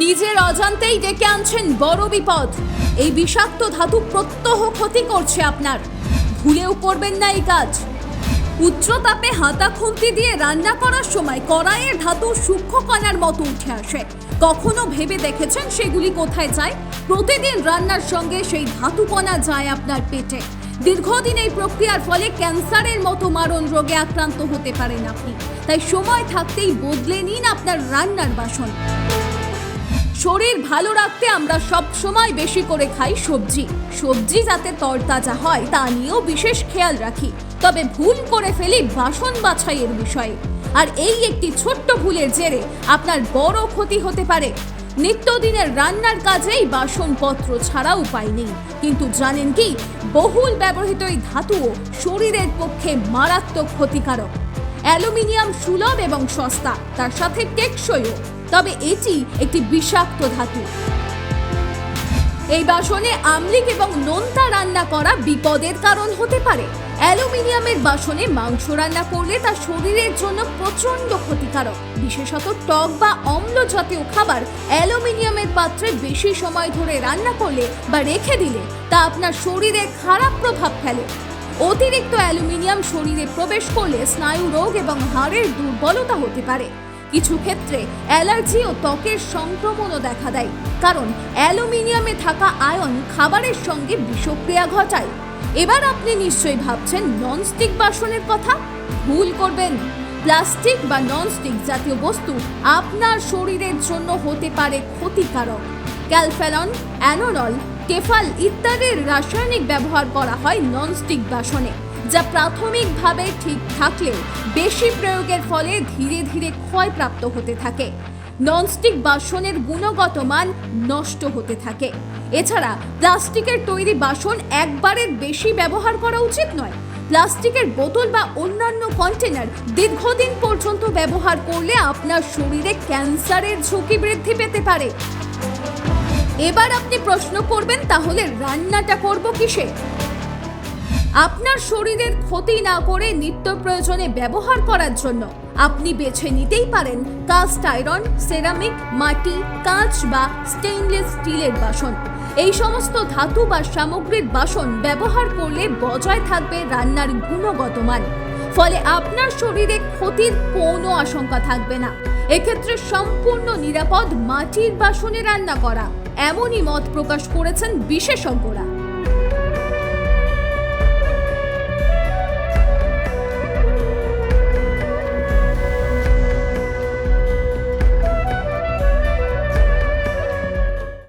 নিজের অজান্তেই ডেকে আনছেন বড় বিপদ। এই বিষাক্ত ধাতু প্রত্যহ ক্ষতি করছে আপনার। ভুলেও করবেন না এই কাজ। উচ্চ তাপে হাতা খুন্তি দিয়ে রান্না করার সময় কড়াইয়ের ধাতু সূক্ষ্ম কণার মতো উঠে আসে। কখনো ভেবে দেখেছেন সেগুলি কোথায় যায়? প্রতিদিন রান্নার সঙ্গে সেই ধাতু কণা যায় আপনার পেটে। দীর্ঘদিন এই প্রক্রিয়ার ফলে ক্যান্সারের মতো মারণ রোগে আক্রান্ত হতে পারেন আপনি। তাই সময় থাকতেই বদলে নিন আপনার রান্নার বাসন। শরীর ভালো রাখতে আমরা সব সময় বেশি করে খাই সবজি। সবজি যাতে তরতাজা হয়, তা নিয়েও বিশেষ খেয়াল রাখি। তবে ভুল করে ফেলি বাসন বাছাইয়ের বিষয়ে। আর এই একটি ছোট্ট ভুলের জেরে আপনার বড় ক্ষতি হতে পারে। নিত্যদিনের রান্নার কাজেই বাসনপত্র ছাড়া উপায় নেই। কিন্তু জানেন কি, বহুল ব্যবহৃত এই ধাতুও শরীরের পক্ষে মারাত্মক ক্ষতিকারক। অ্যালুমিনিয়াম সুলভ এবং সস্তা, তার সাথে টেকসইও। তবে এটি একটি বিষাক্ত ধাতু। এই বাসনে আমলিক এবং নোনতা রান্না করা বিপদের কারণ হতে পারে। অ্যালুমিনিয়ামের বাসনে মাংস রান্না করলে তা শরীরের জন্য প্রচণ্ড ক্ষতিকারক। বিশেষত টক বা অম্ল জাতীয় খাবার অ্যালুমিনিয়ামের পাত্রে বেশি সময় ধরে রান্না করলে বা রেখে দিলে তা আপনার শরীরে খারাপ প্রভাব ফেলে। অতিরিক্ত অ্যালুমিনিয়াম শরীরে প্রবেশ করলে স্নায়ু রোগ এবং হাড়ের দুর্বলতা হতে পারে। কিছু ক্ষেত্রে অ্যালার্জি ও ত্বকের সংক্রমণও দেখা দেয়, কারণ অ্যালুমিনিয়ামে থাকা আয়ন খাবারের সঙ্গে বিষক্রিয়া ঘটায়। এবার আপনি নিশ্চয়ই ভাবছেন ননস্টিক বাসনের কথা? ভুল করবেন। প্লাস্টিক বা ননস্টিক জাতীয় বস্তু আপনার শরীরের জন্য হতে পারে ক্ষতিকারক। ক্যালফেলন অ্যানোনল টেফাল ইত্যাদির রাসায়নিক ব্যবহার করা হয় ননস্টিক বাসনে, যা প্রাথমিকভাবে ঠিক থাকলেও বেশি প্রয়োগের ফলে ধীরে ধীরে ক্ষয়প্রাপ্ত হতে থাকে। ননস্টিক বাসনের গুণগত মান নষ্ট হতে থাকে। এছাড়া প্লাস্টিকের তৈরি বাসন একবারের বেশি ব্যবহার করা উচিত নয়। প্লাস্টিকের বোতল বা অন্যান্য কন্টেনার দীর্ঘদিন পর্যন্ত ব্যবহার করলে আপনার শরীরে ক্যান্সারের ঝুঁকি বৃদ্ধি পেতে পারে। এবার আপনি প্রশ্ন করবেন, তাহলে রান্নাটা করব কিসে? আপনার শরীরের ক্ষতি না করে নিত্য প্রয়োজনে ব্যবহার করার জন্য আপনি বেছে নিতেই পারেন কাস্ট আয়রন, সেরামিক, মাটি, কাঁচ বা স্টেইনলেস স্টিলের বাসন। এই সমস্ত ধাতু বা সামগ্রীর বাসন ব্যবহার করলে বজায় থাকবে রান্নার গুণগত মান। ফলে আপনার শরীরে ক্ষতির কোনো আশঙ্কা থাকবে না। এক্ষেত্রে সম্পূর্ণ নিরাপদ মাটির বাসনে রান্না করা। এমনই মত প্রকাশ করেছেন বিশেষজ্ঞরা।